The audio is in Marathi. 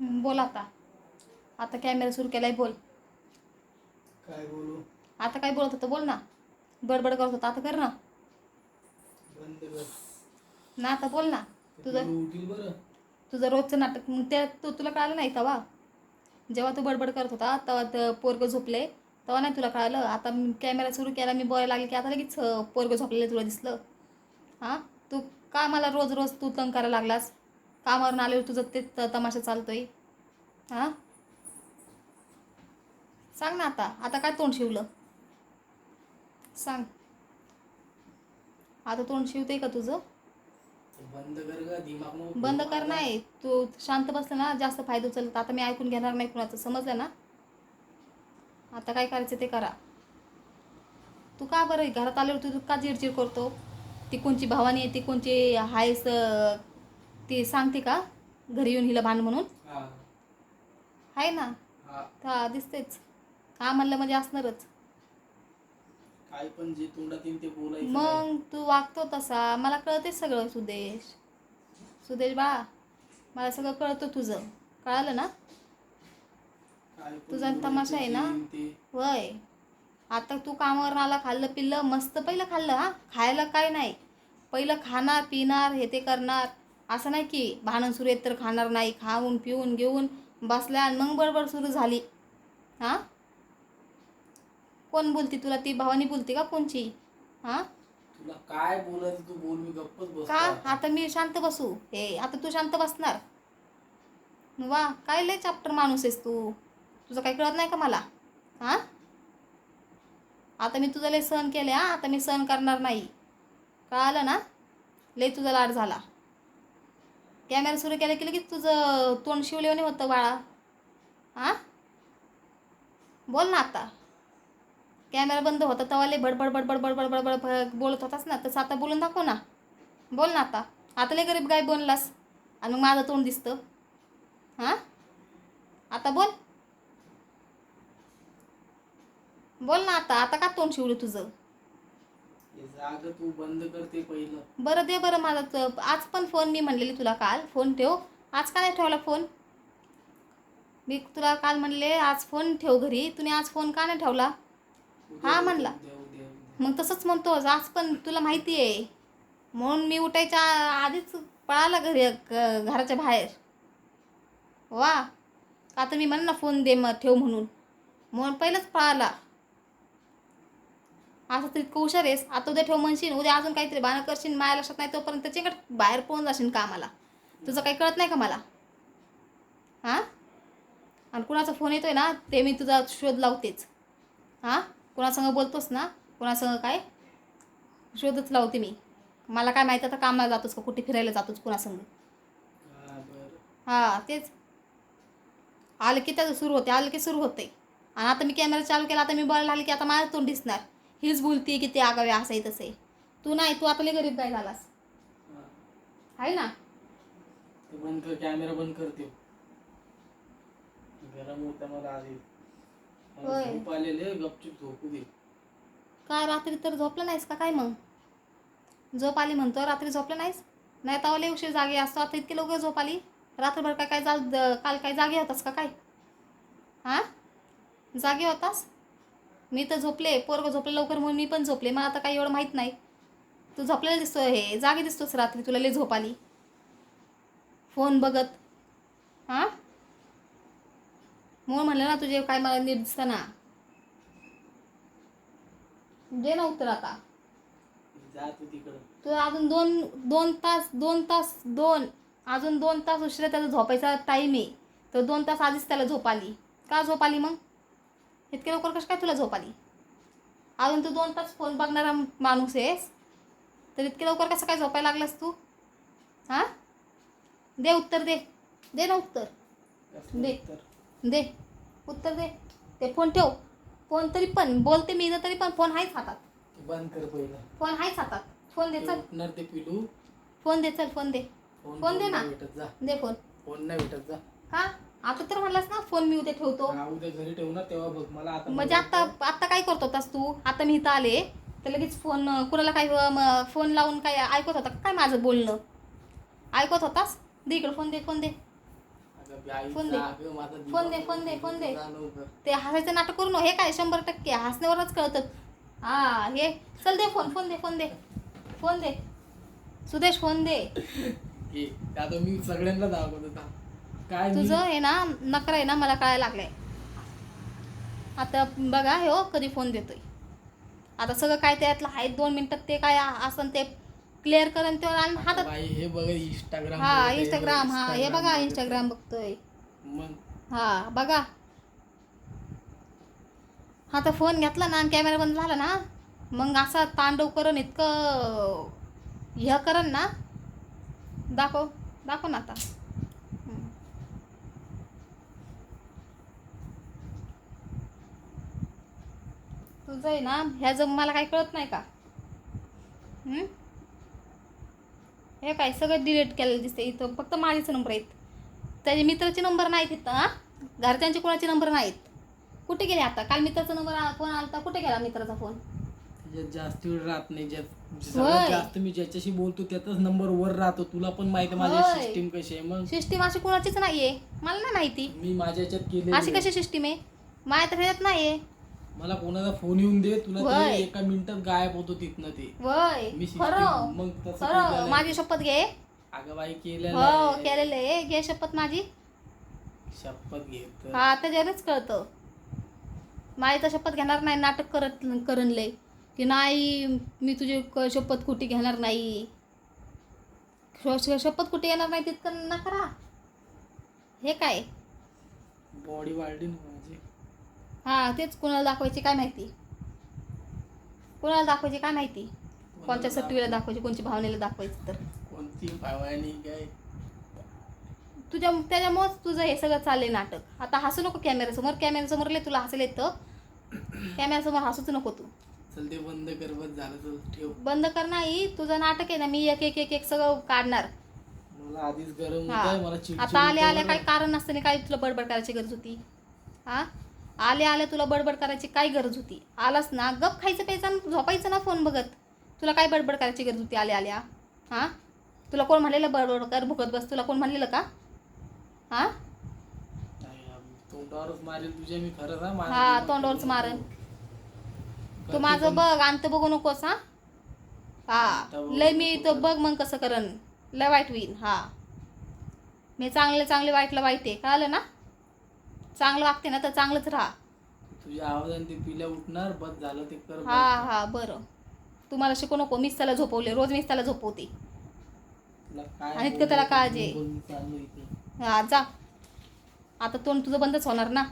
बोल आता. आता कॅमेरा सुरू केलाय बोल. काय बोलू? आता काय बोलत होतं बोल ना. बडबड करत होता आता कर ना. बंद कर. ना आता बोल ना. तुझं पिलू उठील बरं. तुझं रोजचं नाटक मग त्या तू तुला कळालं नाही तेव्हा जेव्हा तू बडबड करत होता तेव्हा तर पोरगं झोपले. तेव्हा नाही तुला कळालं? आता कॅमेरा सुरू केला मी बोलायला लागले की आता लगेच अं, पोरगं झोपलेलं तुला दिसलं. हां? तू का मला रोज रोज तू तंग करायला लागलास? कामावरून आल्यावर तुझं ते त- तमाशा चालतोय. हां? सांग ना आता. आता काय तोंड शिवलं? सांग. आता तोंड शिवते का तुझं? बंद कर. नाही तू शांत बसला ना जास्त फायदा उचलत आता मी ऐकून घेणार नाही कुणाचं. समजलं ना? आता काय करायचं ते करा. तू का बरं घरात आल्यावर तू का चिडचिड करतो? ती कोणची भावानी आहे? ती कोणची हायस ती सांगते का? घरी येऊन हिला भांड म्हणून. हा. आहे ना? हा. दिसतेच. हा म्हणलं म्हणजे असणारच. काय पण जे तोंडात येईल ते बोलायचं नाही. मग तू वागतो तसा. मला कळतेच सगळं सुदेश. सुदेश बा मला सगळं कळतं तुझं. कळालं ना? काय पण तुझा बोलायचं तमाशा आहे ना? जे येईल ते. वय आता तू कामावर आला खाल्लं पिल्लं मस्त पहिलं खाल्लं हा? खायला काय नाही. पहिलं खाणार पिणार हे ते करणार. असं नाही की भांडण सुरू येत तर खाणार नाही खाऊन पिऊन घेऊन बसल्या आणि मग बडबड सुरू झाली. हां? कोण बोलती तुला? ती भावानी बोलते का कोणची? हां? तुला काय बोलायचं तू बोल मी गप्पच का? आता. आता मी शांत बसू. हे आता तू शांत बसणार. वा काय लय चॅप्टर माणूस आहेस तू? तुझं काही कळत नाही का मला? हां? आता मी तुझं लय सहन केले हा? आता मी सहन करणार नाही. कळालं ना? लय तुझा लाड झाला. कॅमेरा सुरू केला की लगेच तुझं तोंड शिवलेवणे होतं बाळा. हां बोल ना आता. कॅमेरा बंद होता तेव्हा बडबड बडबड बडबड बडबड ब- बोलत होतास ना. तसं आता बोलून दाखव ना. बोल ना आता. आता लय गरीब गाय बोललास आणि मग माझं तोंड दिसतं. हां आता बोल. बोल ना आता. आता का तोंड शिवलं तुझं? तू बंद करते पहिलं. बरं दे बरं माझा त- आज पण फोन मी म्हणलेली तुला काल. फोन ठेव. आज का नाही ठेवला फोन मी तुला काल म्हणले आज फोन ठेव घरी. तुम्ही आज फोन का नाही ठेवला? उद्या हा म्हणला. उद्या उद्या उद्या. मग तसंच म्हणतो आज पण तुला माहिती आहे. म्हणून मी उठायच्या आधीच पळाला घरी ग- घराच्या बाहेर. वा. का तर मी म्हण ना फोन दे मग ठेव म्हणून. म्हणून पहिलंच पळाला. असं तरी इतकं हुशार आहेस. आता उद्या ठेव म्हणशील उद्या अजून काहीतरी बाणं करशील माया लक्षात नाही तोपर्यंत त्याच्याकडे बाहेर पळून जाशील कामाला. तुझं काही कळत नाही का मला? हां? आणि कुणाचा फोन येतोय ना ते मी तुझा शोध लावतेच. हां? कुणासंग बोलतोस ना कुणासंग काय? शोधच लावते मी. मला काय माहिती आता कामाला जातोस का कुठे फिरायला जातोस कुणासंग हां तेच. आलं की त्याचं सुरू होते आलं की सुरू होते. आणि आता मी कॅमेरा चालू केला आता मी बोलायला लागले की आता माझं तोंड दिसणार. हीच बोलते की ते आगावे असं आहे तसं आहे. तू नाही तू आता लय गरीब काय झालास हा. आहे ना? ते बंद कर कॅमेरा बंद करते गरम होता मला आधी. मला होय. झोप आलेले गपचूप झोपू दे. का रात्री तर झोपलं नाहीस का? काय मग? झोप आली म्हणतो रात्री झोपलं नाहीस? नाही तर लय उशीर जागे असतो आता इतकी लवकर झोप आली. रात्रभर काय काय जाग काल काय जागे होतास का काय? हां? जागे होतास? मी तर झोपले पोरगं झोपले लवकर म्हणून मी पण झोपले. मला आता काही एवढं माहीत नाही. तू झोपलेला दिसतो हे जागे दिसतोस रात्री तुला लय झोप आली. फोन बघत. हां? म्हणून म्हणलं ना तुझे काय मला नीट दिसतं ना दे ना उत्तर आता. तू अजून दोन दोन तास दोन तास दोन अजून दोन तास उशिरा त्याचा झोपायचा टाईम आहे. तर दोन तास आधीच त्याला झोप आली. का झोप आली मग? इतके लवकर कसं काय तुला झोप आली? अजून तू दोन तास फोन बघणारा माणूस आहेस. तर इतके लवकर कसं काय झोपायला लागलास तू? हां? दे उत्तर दे. दे ना उत्तर. दे. उत्तर? दे. उत्तर दे. ते फोन ठेव. फोन तरी पण. बोलते मी इथं तरी पण. फोन आहेच हातात. बंद कर पहिलं. फोन आहेच हातात. फोन दे चल. ते पिलू. फोन दे चल फोन दे. फोन दे ना. दे फोन फोन नाही भेटत जा. का आता तर म्हणलास ना फोन मी उद्या ठेवतो. हा, उद्या घरी ठेवू ना तेव्हा बघ मला आता म्हणजे आता आता काय करत होतास तू? आता मी इथं आले तर लगेच फोन अं, कुणाला काय अं, म, फोन लावून काय ऐकत होता का? काय माझं बोलणं? ऐकत होतास? दे इकडं फोन दे फोन दे. अगं फोन दे. अगं, माझा दिमाग फोन दे, फोन दे, फोन दे. ते हसायचं नाटक करू नको हे काय? शंभर टक्के हसण्यावरच कळतं. हा हे. चल दे फोन फोन दे फोन दे. फोन दे. सुदेश फोन दे. घे. आता मी सगळ्यांना दाखवत होता काय तुझं हे ना नकरा आहे ना मला कळायला लागलंय. आता बघा हे हो कधी फोन देतोय. आता सगळं काय त्यातलं आहे दोन मिनिटात ते काय असं ते क्लिअर करून ते हातात बाई हे बघ इंस्टाग्राम हा इंस्टाग्राम हा हे बघा. इंस्टाग्राम बघतोय. मग? हा बघा. आता फोन घेतला ना आणि कॅमेरा बंद झाला ना मग असा तांडव करण इतकं हे करण ना. दाखव दाखव ना आता. तुझं आहे ना ह्या जग मला काही कळत नाही का? हम्म? हे काय सगळं डिलीट केलेलं दिसते इथं. फक्त माझेच नंबर आहेत. त्याचे मित्राचे नंबर नाहीत इथं हा? घरच्यांचे कोणाचे नंबर नाहीत? कुठे गेले आता? काल मित्राचा नंबर फोन आलता कुठे गेला मित्राचा फोन जास्त वेळ राहत नाही ज्यात होय. सगळ्यात जास्त मी ज्याच्याशी बोलतो त्याचाच नंबर वर राहतो. तुला पण माहिती आहे माझी होय. सिस्टीम कशी आहे मग? सिस्टीम अशी कोणाचीच नाहीये. मला नाही माहिती. मी माझ्या याच्यात केले अशी कशी सिस्टीम आहे? माझ्या तर ह्याच्यात नाहीये. मला कोणाचा फोन येऊन दे तुला ते. एका मिनिटात गायब होतो तिथनं ते. वय. मी system- खरं. मग तसं खरं. केलेलं माझी शपथ घे. अगं बाई केलेलं हो आहे. केलेलं आहे. घे शपथ माझी. शपथ घेत. हा त्याच्यावरच कळतं. माझी तर शपथ घेणार नाही नाटक करत करण लय. की नाही मी तुझी क- शपथ कुठे घेणार नाही. श- श- शपथ कुठे येणार नाही तितकं ना करा हे काय? बॉडी वाढली ना. हा तेच कोणाला दाखवायची काय माहिती? कोणाला दाखवायची काय माहिती? कोणत्या सट्टीला दाखवायची? कोणच्या भावनेला दाखवायची तर? कोणती भावानी काय? तुझ्या त्याच्यामुळंच तुझं हे सगळं चाललंय नाटक. आता हसू नको कॅमेऱ्यासमोर. कॅमेऱ्यासमोर लय तुला हसायला येतं. कॅमेऱ्यासमोर हसूच नको तू. चल ते बंद कर बस झालं तर ठेव. बंद कर नाही तुझं नाटक आहे ना मी एक एक एक एक सगळं काढणार. मला आधीच गरम हा. होत मला चिडचिड आता आले आले. काही कारण नसताना काय तुला बडबड करायची गरज होती? हा? आले आले तुला बडबड करायची काय गरज होती? आलास ना गप खायचं प्यायचं झोपायचं ना फोन बघत. तुला काय बडबड करायची गरज होती आले आल्या? हा? तुला कोण म्हणलेलं बडबड कर भुकत बस तुला कोण म्हणलेलं का? हा? तोंडावरच मारेल तुझ्या मी हा, तोंडावरच मारेल. तू माझं बघ अंत बघू नकोस हा? हा लय मी इथं बघ मग कसं करन लय वाईट होईल हा. मी चांगले चांगले वाईटला वाईट आहे कळालं ना? चांगलं वागते ना तर चांगलंच राहा. तुझ्या आवाजाने ते पिल्या उठणार बस झालं ते कर हा हा बरं. तुम्हाला शिकू नको मीच त्याला झोपवले रोज मीच त्याला झोपवते. तुला काय आणि इतकं त्याला काळजी आहे. बोलून चाललो इथे. हा जा. आता तोंड तुझं बंदच होणार ना.